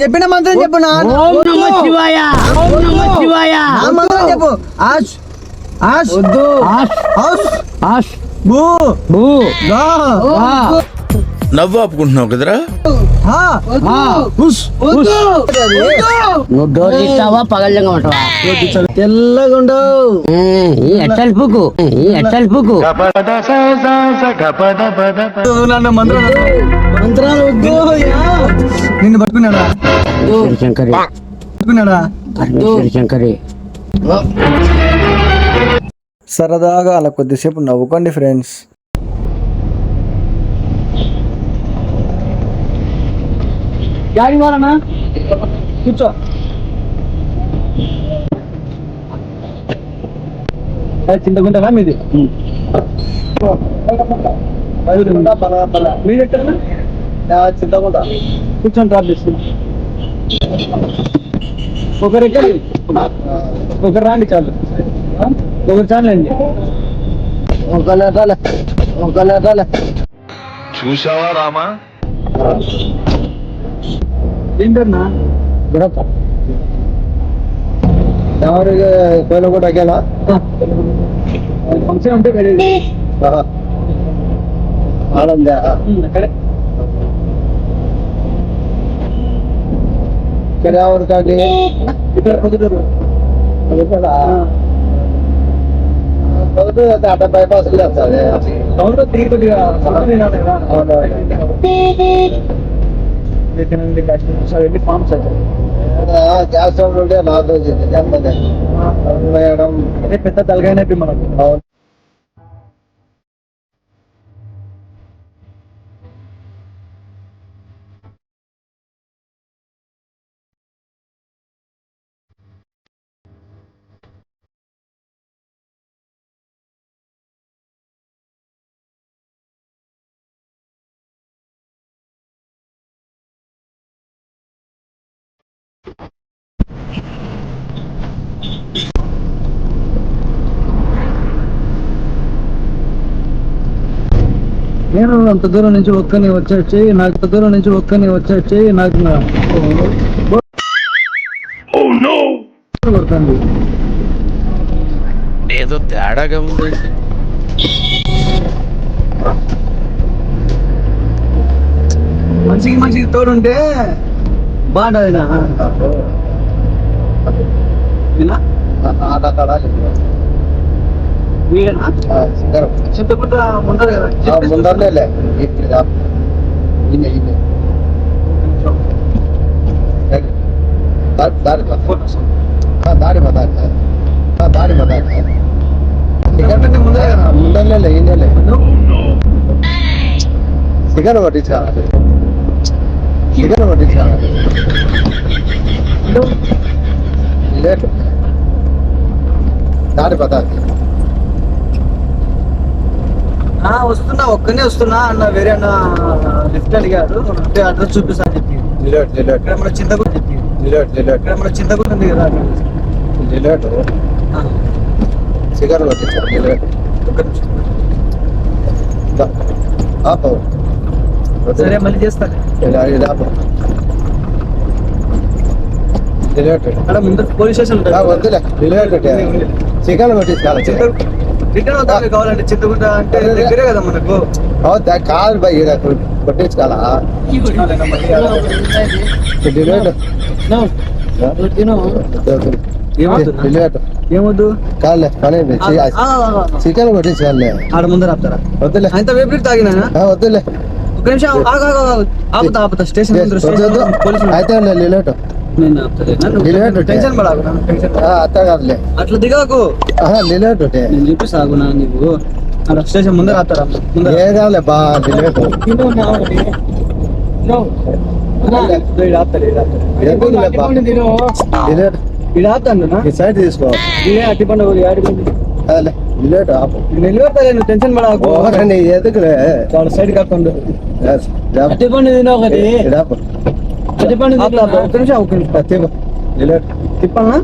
చెప్పిన మంత్రం చెప్పు నా ఓం నమ శివాయ ఓం నమ శివాయ. నా మంత్రం చెప్పు. ఆష్ ఆష్ వద్దు. ఆష్ హౌస్ ఆష్. బూ భూ. గా ఆ, నవ్వు ఆపుకుంటున్నావు కదరా? హా ఆ. ఉస్ ఉస్. నువ్వు డోర్ తీస్తావా పగలంగా ఉంటావా తెల్లగా ఉండవు. ఉమ్, ఈ ఎట్టల్ పుకు. ఈ ఎట్టల్ పుకు. నన్ను మంత్రం మంత్రాలు వద్దు. నిన్ను పట్టుకున్నాడా శంకరి పట్టుకున్నాడా శంకరి సరదాగా అలా కొద్దిసేపు నవ్వుకోండి ఫ్రెండ్స్ గాడి వారనా కూర్చో మీది మీది ఎక్కడ చింతకుంట కూర్చొని డ్రాప్ చేస్తున్నా ఒకరు ఎక్కడ ఒకరు రాండి చాలు ఒకరు చాలండి ఒకళ్ళ రాలే ఒకళ్ళ రాలే చూసావా రామా ఏంటన్నా ఎవరికి కోయిల కూడా అగ్గేలా ఫంక్షన్ ఉంటే ఆనంద అక్కడే ఇక్కడ ఎవరు కాకి ఇక్కడ పొద్దుటూరు ఇక్కడ పొద్దుటూరు అయితే అట్ట బైపాస్ వస్తుంది టౌన్ లో తిరిగి కొద్దిగా వెళ్ళి ఫామ్స్ అవుతాయి గ్యాస్ స్టవ్ ఉంటే నాతో మేడం అదే పెద్ద తలకాయ మనకు నేను అంత దూరం నుంచి ఒక్కని వచ్చేసి నాకు అంత దూరం నుంచి ఒక్కని వచ్చేసి నాకు కొడుతుంది ఏదో తేడాగా ఉందండి మనిషికి మనిషికి తోడుంటే బాగుంటుంది నా. వినా? వీడేనా? చింతకుంట ముందర కదా ముందరనే దారి ఫోటోస్. దారి దారి దారి దారి చింతకుంట ముందర కదా ముందరలే ఈయనలే చికెన్ పట్టించాలి చికెన్ పట్టించాలి లేట్ దారి పదార్థి ఆ, వస్తున్నా ఒక్కనే వస్తున్నా అన్న వేరే అన్న లిఫ్ట్ అడిగారు. అంటే అడ్రస్ చూపిస్తా అని చెప్పి. ఇక్కడ మన చింతకుంట చెప్పి. ఇక్కడ మన చింతకుంట ఉంది కదా. ఆపు. సరే మళ్ళీ చేస్తా. అక్కడ ముందు పోలీస్ స్టేషన్ ఉంటుంది చికెన్ పట్టించాలి రిటర్న్ అవుతాను కావాలంటే చింతకుంట అంటే దగ్గరే కదా మనకు. అవుతా కాదు బై కొట్టించుకోవాలా? ఏమొద్దు? కాదులే పని. చికెన్ కొట్టించుకోవాలి. ఆడ ముందర ఆపుతారా? వద్దులే. అంత వేపు తాగినా? వద్దులే. ఒక నిమిషం ఆగు, ఆగు. ఆపుతా ఆపుతా. స్టేషన్ ఉన్నారు. అయితే లిలేట్ నేను ఆపుతాలే. నన్ను లిలేట్ టెన్షన్ పడాకు నన్ను టెన్షన్ పడాకు. అత్త కాదులే. అట్లా దిగాకు. లిలేట్ నేను చెప్పి సాగునా నీకు అక్కడ స్టేషన్ ముందర ఆపుతారా? ముందర. ఏ కాదులే బా లిలేట్ తిను నా ఒకటి. నో. ఇదో ఈడ ఆపుతాడు, ఈడ ఆపుతాడు. ఎందుకులే బా. లిలేట్ ఈడ ఆపుతాను నా. ఈ సైడ్ తీసుకో. అట్టి పండుగ పండుగ. కాదులే లిలేట్ ఆపు. నిలబెడతాలే నువ్వు టెన్షన్ పడాకు. ఎందుకులే సైడ్ కాకుండా అట్టి పండు తిన ఒకటి. నిమిషం ఒక్క నిమిషం. తిప్పు. లిలేట్ తిప్పన్నా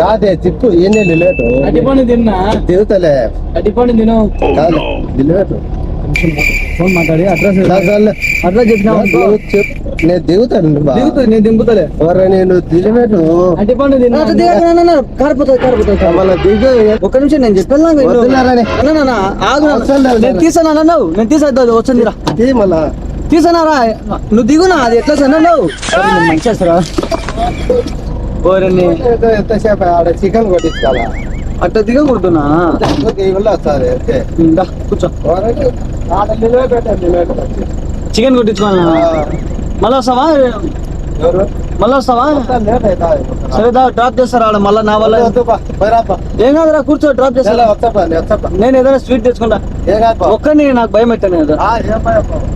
కాదే తిప్పు. ఏంటి లిలేట్ పండు తిన్నా. తిరుగుతలే. అట్టి పండు తిను. కాదు లిలేట్ ఫోన్ మాట్లాడి అడ్రస్. అడ్రస్ చెప్పినా. నేను దిగుతాను నేను దింపుతలే. ఎవరా నేను దిగబెట్టు కారిపోతుంది ఒక్క నిమిషం నేను చెప్పాను. ఆగు. నేను తీసాను అన్నావు. నేను తీసేద్దా మళ్ళా. తీసానారా? నువ్వు దిగునా? అది ఎట్లా అన్నావు మంచిగా ఓరని ఏదో ఎంతసేపు ఆడ చికెన్ కొట్టించుకోవాలా? అట్లా దిగకూడదునా అంతే ఇందా, కూర్చో. ఆడ నిలబెట్టాను నిలబెట్టాను చికెన్ కొట్టించుకోవాలనా? మళ్ళీ వస్తావా ఎవరు? మళ్ళీ వస్తావా లేట్ అవుతుంది సరే దా డ్రాప్ చేస్తారా ఆడ మళ్ళీ నా వల్ల ఏం కాదురా కూర్చో డ్రాప్ చాలా చేస్తా వస్తాపా నేను ఏదైనా స్వీట్ తెచ్చుకుంటా. ఒక్కడిని నాకు భయం పెట్టాను కదా ఆ, ఏం భయపడకు.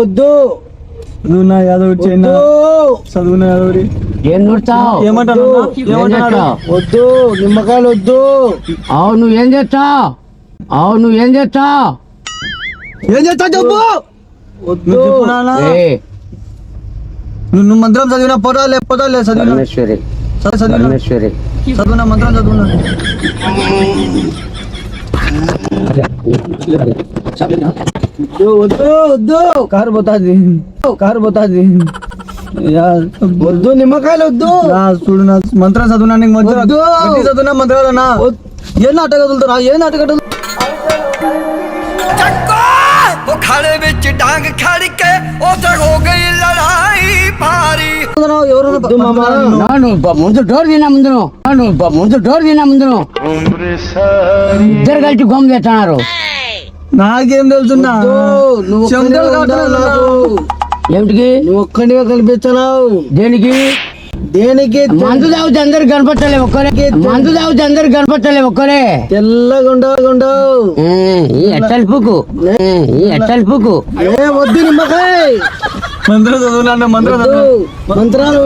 వద్దు. నువ్వు నా యాదవ్ చైనా చదువు నా యాదవ్ ఏం ఏమంటాను వద్దు. నిమ్మకాయలు వద్దు. అవు నువ్వు ఏం చేస్తావు? అవు నువ్వు ఏం చేస్తావు? ఏం చేస్తా చెప్పు. వద్దు. నాన్న. ఏ. నువ్వు మంత్రం చదివినా పోరాలే పోతాలే చదివినా. పరమేశ్వరి. సరే చదివినా. మంత్రం చదువునా? వద్దు, వద్దు వద్దు కారు పోతాది కారు పోతాది యా, వద్దు నిమ్మకాయలు వద్దు చూడు నా మంత్రం చదువునా నీకు మంత్రం వద్దు. గట్టి చదువునా మంత్రాలనా ఏం నాటక వదులుతున్నా ఏం నాటక ਬੁਖਾਰੇ ਵਿੱਚ ਡਾਂਗ ਖੜ ਕੇ ਉੱਥੇ ਹੋ ਗਈ ਲੜਾਈ ਭਾਰੀ ఎవరు వద్దు మామ నా నువ్వు బ- ముందు డోర్ తిన్నా ముందు నువ్వు. నా నువ్వు బ- ముందు డోర్ తిన్నా ముందు నువ్వు. ఇద్దరు కలిసి గోమ్ చేస్తున్నారు నాకేం తెలుసున్నా. ఏమిటికి? నువ్వు ఒక్కడిగా కనిపించనావు దేనికి? దేనికి? మందు తాగితే అందరు కనపట్టలే ఒక్కరే. మందు తాగితే అందరు కనపట్టలే ఒక్కరే. తెల్లగా ఉండవు ఉండవు. ఏ, ఈ అట్టలు పుకు. ఏ, ఈ అట్టలు పుకు. ఏ వద్దు నిమ్మకాయ. మంత్రం మంత్రం చదువు మంత్రాలు.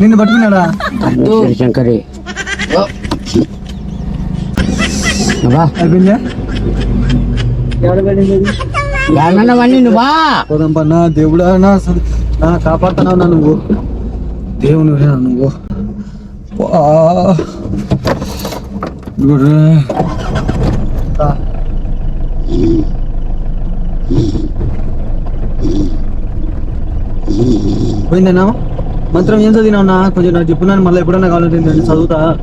నిన్ను పట్టుకున్నాడా? శంకరి అబ్బా అయిపోయిందా? ఏమన్నావన్నీ నువ్వా? దేవుడా నా స- నా కాపాడుతున్నావు నా నువ్వు. దేవుని నువ్వు. పోయిందన్నా? మంత్రం ఏం చదివినావు నా కొంచెం నాకు చెప్పున్నాను మళ్ళీ ఎప్పుడన్నా కావాలంటే చదువుతా.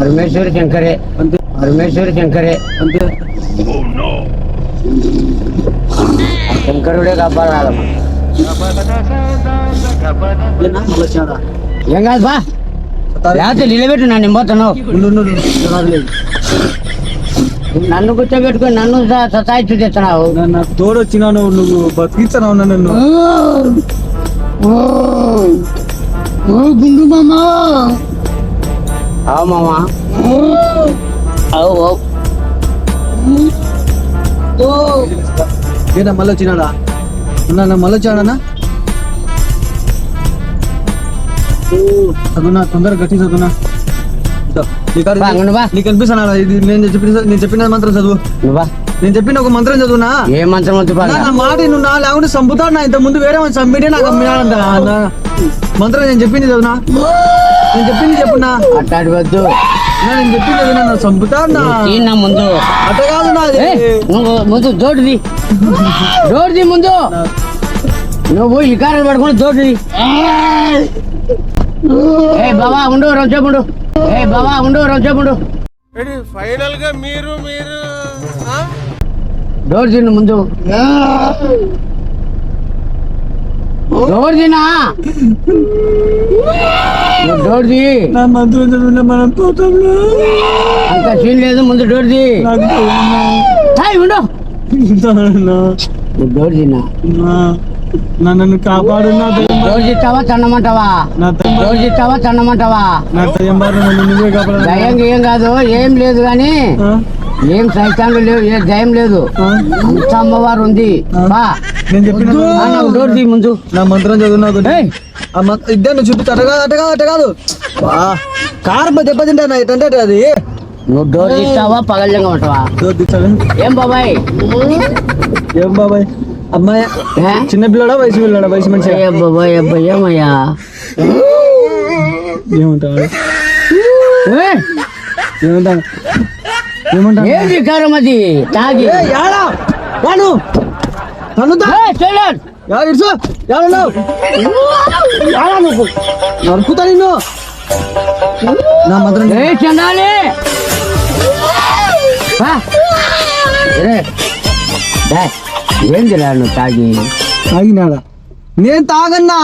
పరమేశ్వరి శంకరే. అంతే. పరమేశ్వరి శంకరే అంతే శంకరుడే కాపాడాలమ్మా? ఏం కాదు బా లేకపోతే నిలబెట్టు నన్ను. రాదులేదు. నన్ను కూర్చోబెట్టుకొని నన్ను సతాయిస్తూ తెస్తున్నావు నా- నాకు తోడు వచ్చినావు నువ్వు బతికిస్తున్నావు నన్ను గుండు మామా మామా అవు అవు. ఏనా మళ్ళీ వచ్చినాడా? ఉన్నా మళ్ళీ వచ్చాడనా చదువునా తొందరగా గట్టి చదువునా. నీకు అనిపిస్తున్నాడా ఇది నేను చెప్పిన నేను చెప్పిన మంత్రం చదువు. నువ్వా నేను చెప్పిన ఒక మంత్రం చదువునా? ఏ మంత్రం నా మాట నువ్వు నా లేకుంటే చంపుతాడు నా. ఇంత ముందు వేరే చంపితే నాకు అమ్మినాడంట మంత్రం నేను చెప్పింది చదువునా? నేను చెప్పింది చెప్పునా? అట్టాడి వద్దు నేను చెప్పింది చదువునా నా చంపుతాడు నా? ముందు. అట్ట కాదు నాది. ఏ, నువ్వు ముందు జోడుది జోడుది ముందు. నువ్వు ఈ కారం పడుకుని జోడుది ఏ బాబా ఉండు రోజు ఉండు. ఏ బాబా ఉండు రోజు ఉండు. ఫైనల్గా మీరు మీరు డోర్ తిను ముందు. నా మంత్రం మనం అంత సీన్ లేదు ముందు డోర్ ది నాకు హాయ్ ఉండు. నన్ను కాపాడు డోర్ తిట్టావా తన్నమంటావా? నా దయ్యం ఏం కాదు ఏం లేదు కానీ ఏం సైతాన్లు లేవు ఏ దయం లేదు. అంత అమ్మవారు ఉంది. బా. నేను చెప్పిన ఆ, నాకు డోర్ తీ ముందు. నా మంత్రం చదువున్నావు ఏయ్, ఇద్దరు చూపించు అట కాదు అట కాదు అట కాదు. కారు దెబ్బతింటా నా ఎటంటే అది? నువ్వు డోర్ తీస్తావా పగలంగా ఉంటావా ఇదో దిచ్చాడు. ఏం బాబాయ్? ఏం బాబాయ్? అమ్మాయి? చిన్న పిల్లడా వయసు పిల్లడా? వయసు మనిషి ఏ బాబాయ్ అబ్బాయి ఏమయ్యా? ఏముంటాడు ఏముంటాడు ఏమంటా ఏం వికారం అది? తాగి. ఏ యాడా వాడు? నరుకుతా నిన్ను. నా మంత్రం చండాలి! ఏందిరా నువ్వు తాగి? తాగినాడా? నేను తాగన్నా.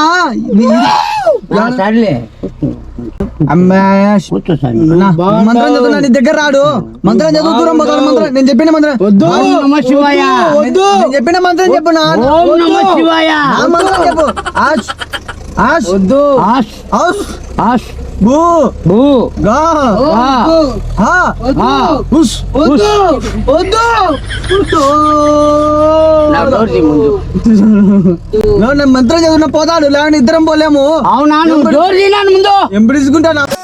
మంత్రం చదువుతున్నా నీ దగ్గర రాడు. మంత్రం చదువు దూరం పోతాను మంత్రం నేను చెప్పిన మంత్రం. వద్దు నమ శివాయ. వద్దు. నేను చెప్పిన మంత్రం చెప్పు నా ఓం నమ శివాయ. నా మంత్రం చెప్పు. ఆష్ ఆష్. వద్దు. ఆస్ ఆష్. ఆస్ బూ. భూ గా. హా. ఆ. ఉస్ వద్దు. వద్దు. వద్దు నా ముందు. నేను మంత్రం చదివిన పోతాడు. లేకపోతే ఇద్దరం పోలేము. అవునా? నువ్వు డోర్ ముందు?